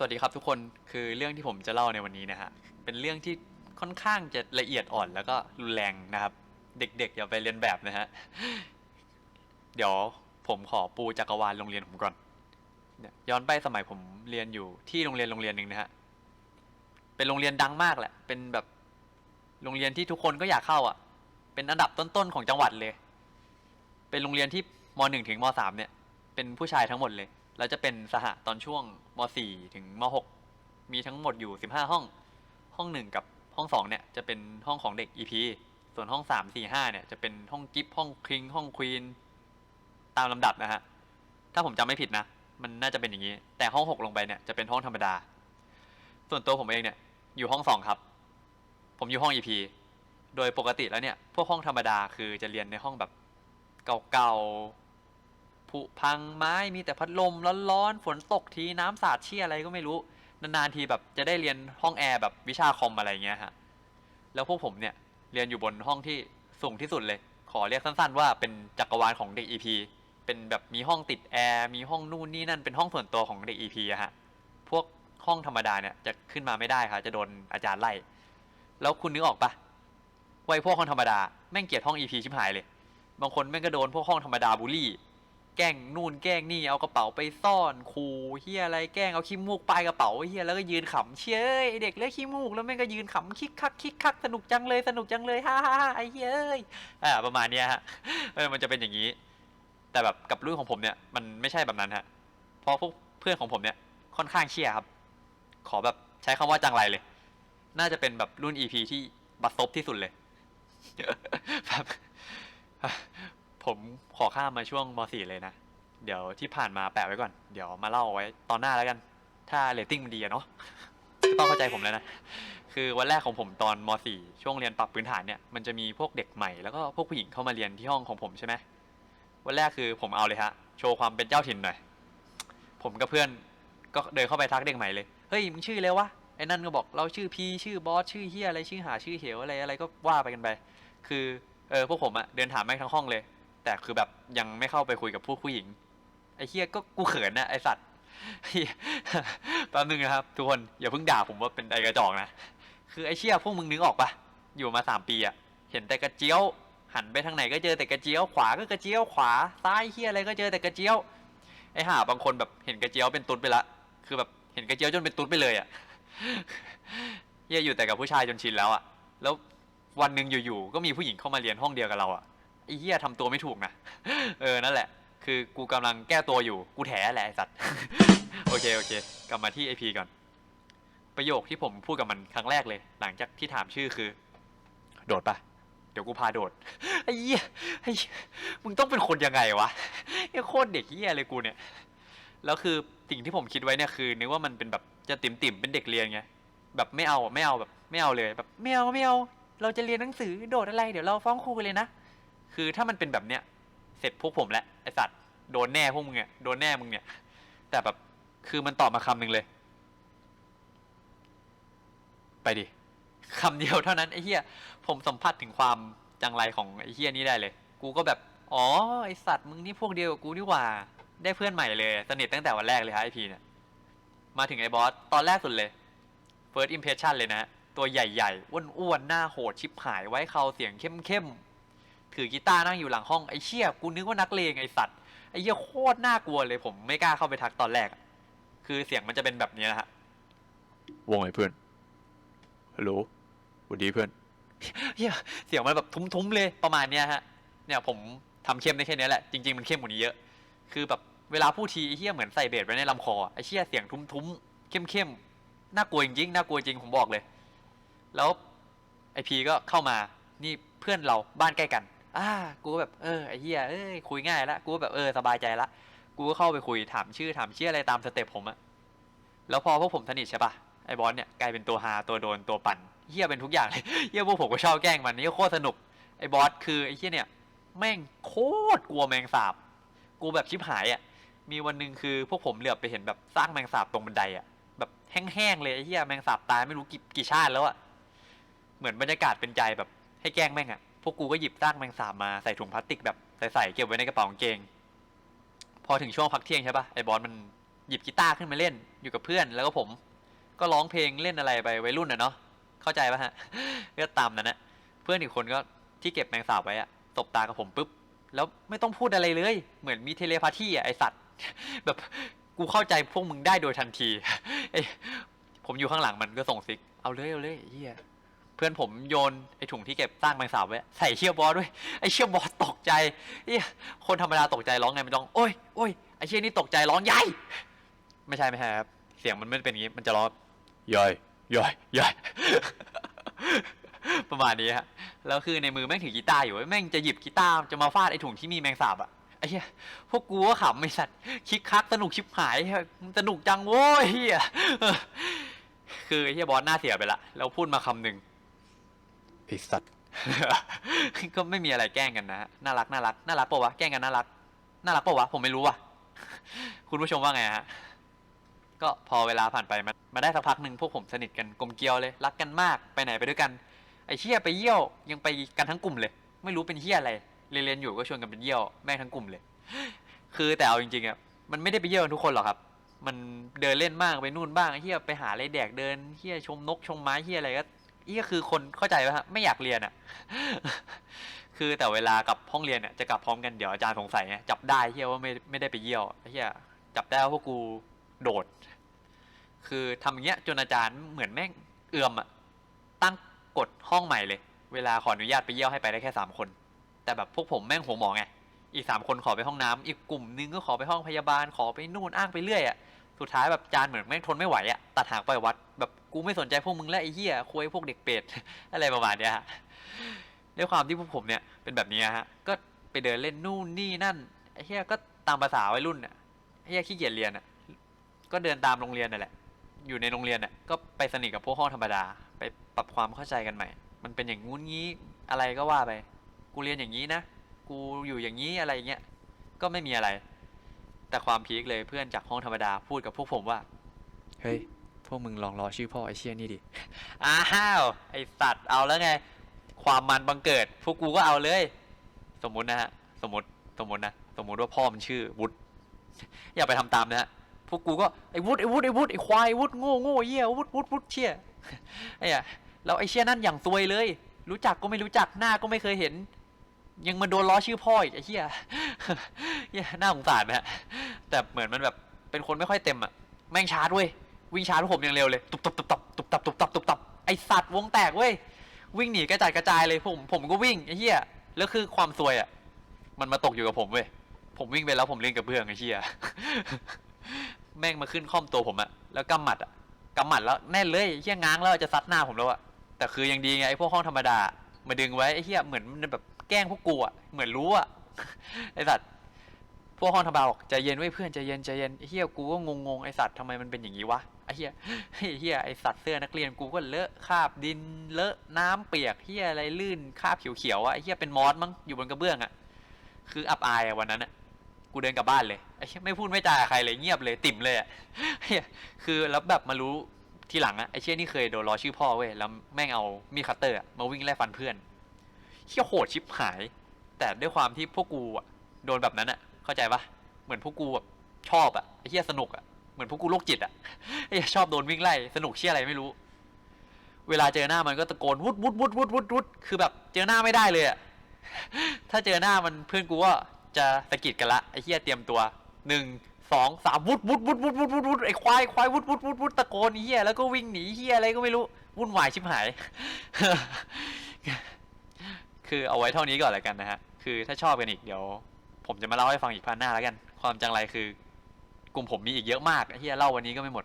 สวัสดีครับทุกคนคือเรื่องที่ผมจะเล่าในวันนี้นะฮะเป็นเรื่องที่ค่อนข้างจะละเอียดอ่อนแล้วก็รุนแรงนะครับ เด็กๆอย่าไปเรียนแบบนะฮะเดี๋ยวผมขอปูจักรวาลโรงเรียนผมก่อนเนี่ยย้อนไปสมัยผมเรียนอยู่ที่โรงเรียนโรงเรียนหนึ่งนะฮะเป็นโรงเรียนดังมากแหละ เป็นแบบโรงเรียนที่ทุกคนก็อยากเข้าอะ เป็นอันดับต้นๆของจังหวัดเลย เป็นโรงเรียนที่มหนึ่งถึงมสามเนี่ย เป็นผู้ชายทั้งหมดเลย แล้วจะเป็นสหตอนช่วงม .4 ถึงม .6 มีทั้งหมดอยู่ 15 ห้อง ห้องหนึ่งกับห้องสองเนี่ยจะเป็นห้องของเด็ก EP ส่วนห้องสามสี่ห้าเนี่ยจะเป็นห้องกิฟห้องคิง ห้องควีนตามลำดับนะฮะ ถ้าผมจำไม่ผิดนะ มันน่าจะเป็นอย่างนี้ แต่ห้องหกลงไปเนี่ยจะเป็นห้องธรรมดา ส่วนตัวผมเองเนี่ยอยู่ห้องสองครับ ผมอยู่ห้อง EP โดยปกติแล้วเนี่ยพวกห้องธรรมดาคือจะเรียนในห้องแบบเก่าๆ ผุพังไม้มีแต่พัดลมร้อนๆฝนตกทีน้ำสาดเชี่ยอะไรก็ไม่รู้ นานๆทีแบบจะได้เรียนห้องแอร์แบบวิชาคอมอะไรเงี้ยฮะแล้วพวกผมเนี่ยเรียนอยู่บนห้องที่สูงที่สุดเลย ขอเรียกสั้นๆ ว่าเป็นจักรวาลของเด็ก EP เป็นแบบมีห้องติดแอร์มีห้องนู่นนี่นั่นเป็นห้องส่วนตัวของเด็ก EP อะฮะพวกห้องธรรมดาเนี่ยจะขึ้นมาไม่ได้ค่ะจะโดนอาจารย์ไล่แล้วคุณนึกออกปะวัยพวกห้องธรรมดาแม่งเกลียดห้อง EP ชิบหายเลย บางคนแม่งก็โดนพวกห้องธรรมดาบูลลี่ แกล้งนู่นแกล้งนี่เอากระเป๋าไปซ่อนขู่เฮียอะไรแกล้งเอาขี้มูกปลายกระเป๋าเฮียแล้วก็ยืนขำเชยเอ้ยไอ้เด็กเลือกขี้มูกแล้วแม่งก็ยืนขำคิกคักคิกคักสนุกจังเลยสนุกจังเลยฮ่าฮ่าฮ่าไอ้เฮียเอ้ยอ่าประมาณเนี้ยฮะเออมันจะเป็นอย่างนี้ แต่แบบกับรุ่นของผมเนี่ยมันไม่ใช่แบบนั้นฮะเพราะพวกเพื่อนของผมเนี่ยค่อนข้างเชี่ยครับ ขอแบบใช้คำว่าจังไรเลย น่าจะเป็นแบบรุ่น EP ที่บัดซบที่สุดเลยแบบ ผมขอข้ามมาช่วงม .4 เลยนะ เดี๋ยวที่ผ่านมาแปะไว้ก่อน เดี๋ยวมาเล่าไว้ตอนหน้าแล้วกัน ถ้าเรตติ้งมันดีอะเนาะต้องเข้าใจผมแล้วนะ คือวันแรกของผมตอนม .4 ช่วงเรียนปรับพื้นฐานเนี่ย มันจะมีพวกเด็กใหม่ แล้วก็พวกผู้หญิงเข้ามาเรียนที่ห้องของผมใช่ไหม วันแรกคือผมเอาเลยฮะ โชว์ความเป็นเจ้าถิ่นหน่อย ผมกับเพื่อนก็เดินเข้าไปทักเด็กใหม่เลย เฮ้ยมึงชื่ออะไรวะ ไอ้นั่นก็บอกเราชื่อพีชื่อบอสชื่อเฮียอะไรชื่อหาชื่อเหวอะไรอะไรก็ว่าไปกันไป คือเออพวกผมอะเดินถามแม่งทั้งห้องเลย แต่คือแบบยังไม่เข้าไปคุยกับพวกผู้หญิง ไอ้เฮียก็กูเขินนะไอสัตว์แป๊บนึงนะครับ ทุกคนอย่าเพิ่งด่าผมว่าเป็นไอกระจอกนะ คือไอเชี่ยพวกมึงนึกออกปะอยู่มาสามปีอะเห็นแต่กระเจียวหันไปทางไหนก็เจอแต่กระเจียวขวาก็กระเจียวขวาซ้ายเฮียอะไรก็เจอแต่กระเจียว ไอห่าบางคนแบบเห็นกระเจียวเป็นตุ๊ดไปละ คือแบบเห็นกระเจียวจนเป็นตุ๊ดไปเลยอะเฮียอยู่แต่กับผู้ชายจนชินแล้วอะแล้ววันหนึ่งอยู่ๆก็มีผู้หญิงเข้ามาเรียนห้องเดียวกับเราอะ ไอ้เฮียทำตัวไม่ถูกนะ เออ นั่นแหละ คือกูกำลังแก้ตัวอยู่ กูแถแหละไอ้สัตว์ โอเค โอเค กลับมาที่ไอพีก่อน ประโยคที่ผมพูดกับมันครั้งแรกเลย หลังจากที่ถามชื่อคือ โดดปะเดี๋ยวกูพาโดด ไอ้เหี้ย ไอ้เหี้ยมึงต้องเป็นคนยังไงวะไอ้โคตรเด็กเหี้ยเลยกูเนี่ย แล้วคือสิ่งที่ผมคิดไว้เนี่ยคือนึกว่ามันเป็นแบบจะติ่มติ่มเป็นเด็กเรียนไง แบบไม่เอา ไม่เอาแบบ ไม่เอาเลยแบบไม่เอาไม่เอา เราจะเรียนหนังสือโดดอะไร เดี๋ยวเราฟ้องครูเลยนะ คือถ้ามันเป็นแบบเนี้ยเสร็จพวกผมแหละไอสัตว์โดนแน่พวกมึงเนี่ยโดนแน่มึงเนี่ย แต่แบบคือมันตอบมาคำหนึ่งเลย ไปดิคำเดียวเท่านั้นไอ้เหี้ยผมสัมผัสถึงความจังไรของไอ้เหี้ยนี้ได้เลย กูก็แบบ อ๋อไอสัตว์มึงนี่พวกเดียวกับกูนี่หว่า ได้เพื่อนใหม่เลย สนิทตั้งแต่วันแรกเลยฮะไอพีเนี่ย มาถึงไอบอสตอนแรกสุดเลย first impression เลยนะ ตัวใหญ่ๆอ้วนๆหน้าโหดชิบหายไว้เขาเสียงเข้มๆ ถือกีตาร์นั่งอยู่หลังห้องไอ้เชี่ยกูนึกว่านักเลงไอ้สัตว์ไอ้เหี้ยโคตรน่ากลัวเลยผมไม่กล้าเข้าไปทักตอนแรกอะคือเสียงมันจะเป็นแบบนี้นะฮะวงไงเพื่อนฮัลโหลสวัสดีเพื่อนเฮียเสียงมันแบบทุ้มๆเลยประมาณเนี้ยฮะ เนี่ยผมทำเข้มได้แค่เนี้ยแหละจริงๆมันเข้มกว่านี้เยอะ คือแบบเวลาพูดทีไอ้เฮียเหมือนใส่เบสไว้ในลำคออะไอ้เฮียเสียงทุ้มๆเข้มๆน่ากลัวจริงๆน่ากลัวจริงผมบอกเลย แล้วไอพีก็เข้ามานี่เพื่อนเราบ้านใกล้กัน อ่ากูก็แบบเออไอ้เฮียเอ้ยคุยง่ายละกูก็แบบเออสบายใจละกูก็เข้าไปคุยถามชื่อถามชื่ออะไรตามสเต็ปผมอะแล้วพอพวกผมสนิทใช่ปะไอ้บอสเนี่ยกลายเป็นตัวฮาตัวโดนตัวปั่นเฮียเป็นทุกอย่างเลยเฮียพวกผมก็ชอบแกล้งมันนี่โคตรสนุกไอ้บอสคือไอ้เฮียเนี่ยแม่งโคตรกลัวแมงสาบกูแบบชิบหายอะมีวันหนึ่งคือพวกผมเหลือบไปเห็นแบบซากแมงสาบตรงบันไดอะแบบแห้งๆเลยไอ้เฮียแมงสาบตายไม่รู้กี่กี่ชาติแล้วอะเหมือนบรรยากาศเป็นใจแบบให้แกล้งแม่งอะ วกกูก็หยิบซากแมงสาบมาใส่ถุงพลาสติกแบบใส่ๆเก็บไว้ในกระเป๋ากางเกง พอถึงช่วงพักเที่ยงใช่ปะไอ้บอสมันหยิบกีตาร์ขึ้นมาเล่นอยู่กับเพื่อนแล้วก็ผม ก็ร้องเพลงเล่นอะไรไปวัยรุ่นอะเนาะเข้าใจปะฮะก็ตามนั้นนะเพื่อนอีกคนก็ที่เก็บแมงสาบไว้อะตบตากับผมปุ๊บแล้วไม่ต้องพูดอะไรเลย เหมือนมีเทเลพาธีอะไอสัตว์ แบบกูเข้าใจพวกมึงได้โดยทันทีไอผมอยู่ข้างหลังมันก็ส่งซิก เอาเลยเอาเลยเฮีย เพื่อนผมโยนไอถุงที่เก็บสร้างแมงสาบไว้ใส่เชี่ยบอสด้วยไอเชี่ยบอสตกใจเฮียคนธรรมดาตกใจร้องไงไม่ต้องโอ้ยโอ้ยไอเชี่ยนี่ตกใจร้องใหญ่ไม่ใช่ไม่ใช่ครับเสียงมันไม่เป็นอย่างนี้มันจะร้องย่อยย่อยย่อยประมาณนี้ฮะแล้วคือในมือแม่งถือกีตาร์อยู่เว้แม่งจะหยิบกีตาร์จะมาฟาดไอ้ถุงที่มีแมงสาบอะไอ้เหี้ยพวกกูก็ขำไอ้สัตว์คิกคักสนุกชิบหายสนุกจังโว้ยเฮียเออคือไอ้เฮียบอสหน้าเสียไปละแล้วพูดมาคำหนึ่ง ไอสัตว์ก็ไม่มีอะไรแกล้งกันนะฮะน่ารักน่ารักน่ารักปะวะแกล้งกันน่ารักน่ารักปะวะผมไม่รู้ว่ะคุณผู้ชมว่าไงฮะก็พอเวลาผ่านไปมามาได้สักพักหนึ่งพวกผมสนิทกันกลมเกลียวเลยรักกันมากไปไหนไปด้วยกันไอ้เชี่ยไปเยี่ยวยังไปกันทั้งกลุ่มเลย ไม่รู้เป็นเชี่ยอะไรเรียนอยู่ก็ชวนกันไปเยี่ยวแม่งทั้งกลุ่มเลย คือแต่เอาจริงๆอะมันไม่ได้ไปเยี่ยวทุกคนหรอกครับ มันเดินเล่นบ้างไปนู่นบ้างเฮียไปหาอะไรแดกเดินเฮียชมนกชมไม้เฮียอะไรก็ เฮียคือคนเข้าใจไหมฮะไม่อยากเรียนอะ คือแต่เวลากลับห้องเรียนเนี่ยจะกลับพร้อมกันเดี๋ยวอาจารย์สงสัยไงจับได้เฮียว่าไม่ไม่ได้ไปเยี่ยวเฮียจับได้ว่าพวกกูโดด คือทำอย่างเงี้ยจนอาจารย์เหมือนแม่งเอื่อมอะตั้งกฎห้องใหม่เลย เวลาขออนุญาตไปเยี่ยวให้ไปได้แค่สามคน แต่แบบพวกผมแม่งหัวหมอไงอีกสามคนขอไปห้องน้ำอีกกลุ่มนึงก็ขอไปห้องพยาบาลขอไปนู่นอ้างไปเรื่อยอะสุดท้ายแบบจานเหมือนแม่งทนไม่ไหวอะตัดหางไปวัดแบบ กูไม่สนใจพวกมึงแล้วไอ้เหี้ยคุยพวกเด็กเป็ด อะไรประมาณเนี้ยฮะด้วยความที่พวกผมเนี่ยเป็นแบบนี้ฮะ ก็ไปเดินเล่นนู่นนี่นั่นไอ้เหี้ยก็ตามภาษาวัยรุ่นอะไอ้เหี้ยขี้เกียจเรียนอะก็เดินตามโรงเรียนนั่นแหละ อยู่ในโรงเรียนเนี่ยก็ไปสนิทกับพวกห้องธรรมดา ไปปรับความเข้าใจกันใหม่ มันเป็นอย่างงู้นงี้อะไรก็ว่าไป กูเรียนอย่างนี้นะ กูอยู่อย่างนี้อะไรเงี้ย ก็ไม่มีอะไร แต่ความพีคเลยเพื่อนจากห้องธรรมดาพูดกับพวกผมว่า เฮ้ย พวกมึงลองรอชื่อพ่อไอเชี่ยนี่ดิ อ้าว ไอสัตว์เอาแล้วไง ความมันบังเกิด พวกกูก็เอาเลย สมมุตินะฮะ สมมติ สมมตินะ สมมติว่าพ่อมันชื่อวุฒอย่าไปทำตามนะฮะ พวกกูก็ไอวุฒไอวุฒไอวุฒไอควายวุฒโง่โง่เหี้ยวุฒวุฒวุฒเชี่ยไอ้อะแล้วไอเชี่ยนั่นอย่างซวยเลย รู้จักก็ไม่รู้จัก หน้าก็ไม่เคยเห็น ยังมาโดนล้อชื่อพ่ออีกไอ้เหี้ยเหี้ยน่าสงสารนะฮะแต่เหมือนมันแบบ เป็นคนไม่ค่อยเต็มอะแม่งชาร์จเว้ย วิ่งชาร์จผมอย่างเร็วเลย ตุบตับตุบตับตุบตับตุบตับตุบตับไอสัตว์วงแตกเว้ย วิ่งหนีกระจายกระจายเลยผม ผมก็วิ่งไอ้เหี้ย แล้วคือความซวยอะ มันมาตกอยู่กับผมเว้ย ผมวิ่งไปแล้วผมเล่นกับเพื่อนไอ้เหี้ย แม่งมาขึ้นค่อมตัวผมอะแล้วกำหมัดอะกำหมัดแล้วแน่นเลยไอ้เฮี้ยง้างแล้วจะซัดหน้าผมแล้วอะแต่คือยังดีไงไอ้พวกห้องธรรมดา มาดึงไว้ไอ้เฮี้ยเหมือนแบบแกล้งพวกกูอะเหมือนรู้อะไอ้สัตว์ พวกห้องธรรมดาบอกใจเย็นไว้ยเพื่อนใจเย็นใจเย็นเฮียกูก็งงงไอสัตว์ทำไมมันเป็นอย่างนี้วะไอเฮียไอเฮียไอสัตว์เสื้อนักเรียนกูก็เลอะคราบดินเลอะน้ำเปียกเฮียอะไรลื่นคราบเขียวๆอะไอเฮียเป็นมอสมั้งอยู่บนกระเบื้องอะคืออับอายอะวันนั้นอะกูเดินกลับบ้านเลยไอ้เหี้ยไม่พูดไม่จาใครเลยเงียบเลยติ่มเลยอะเฮียคือแล้วแบบมารู้ทีหลังอะไอ้เชี่ยนี่เคยโดนล้อชื่อพ่อเว้ยแล้วแม่งเอามีคัตเตอร์มาวิ่งไล่ฟันเพื่อนเหี้ยโหดชิบหาย แต่ด้วยความที่พวกกูอะโดนแบบนั้นอะ เข้าใจปะเหมือนพวกกูแบบชอบอะไอ้เหี้ยสนุกอะเหมือนพวกกูโรคจิตอะไอ้เหี้ยชอบโดนวิ่งไล่สนุกเชี่ยอะไรไม่รู้ เวลาเจอหน้ามันก็ตะโกนวุดวุดวุดวุดวุดวุดคือแบบเจอหน้าไม่ได้เลยอะถ้าเจอหน้ามันเพื่อนกูก็จะสะกิดกันละไอ้เหี้ยเตรียมตัวหนึ่งสองสามวุดวุดวุดวุดวุดวุดวุดไอ้ควายควายวุดวุดวุดวุดตะโกนเหี้ยแล้วก็วิ่งหนีเหี้ยอะไรก็ไม่รู้วุ่นวายชิบหาย คือเอาไว้เท่านี้ก่อนแล้วกันนะฮะ คือถ้าชอบกันอีกเดี๋ยว ผมจะมาเล่าให้ฟังอีกพันหน้าแล้วกัน ความจังไรคือ กลุ่มผมมีอีกเยอะมากไอ้เหี้ยเล่าวันนี้ก็ไม่หมด